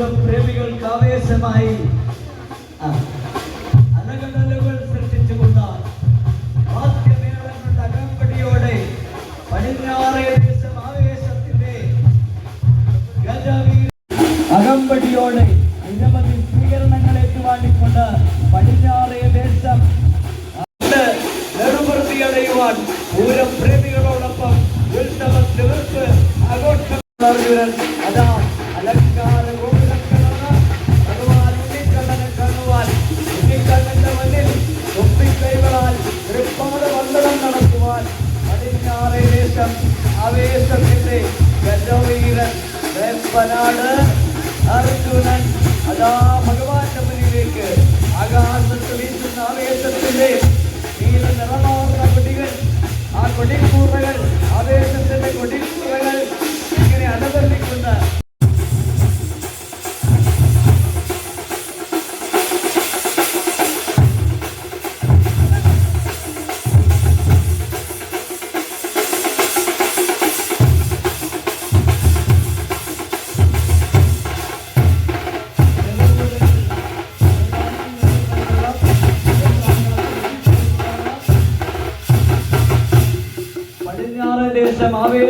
ലോകം പ്രേമികൾക്ക് ആവേശമായി. സൃഷ്ടിച്ചുകൊണ്ട് വാദ്യമേളങ്ങളുടെ അകമ്പടിയോടെ പടിഞ്ഞാറേ ആവേശത്തിന്റെ അകമ്പടിയോടെ നിരവധി സ്വീകരണങ്ങൾ ഏറ്റുവാങ്ങിക്കൊണ്ട് പടിഞ്ഞാറേ ദേശം നെടുപുറത്തി അടയുവാൻ പൂരം പ്രേമികളോടൊപ്പം ഉത്സവ തീർപ്പ് ആഘോഷം അതാ കൈകളാൽ തൃപ്പാത വന്ദനം നടത്തുവാൻ പടിഞ്ഞാറേദേശം ആവേശത്തിന്റെ ഗജവീരൻ വേമ്പനാട് അർജുനൻ അതാ ഭഗവാന്റെ മുന്നിലേക്ക് ആകാശത്ത് വീശുന്ന ആവേശത്തിന്റെ Marvin.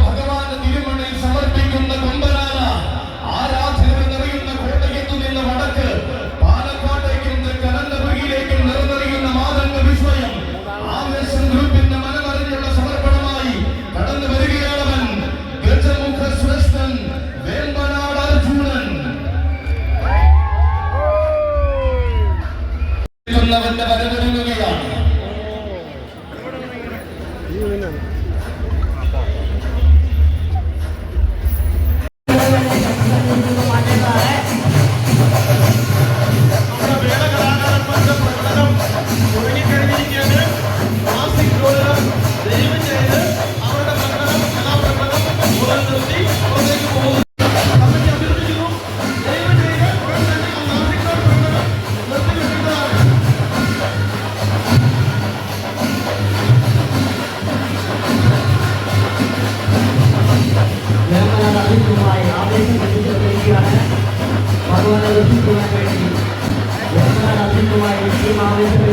Love Taala आदेश बच्चों को दिया है भगवान रवि कुमार रेड्डी भगवान रवि कुमार रेड्डी मामले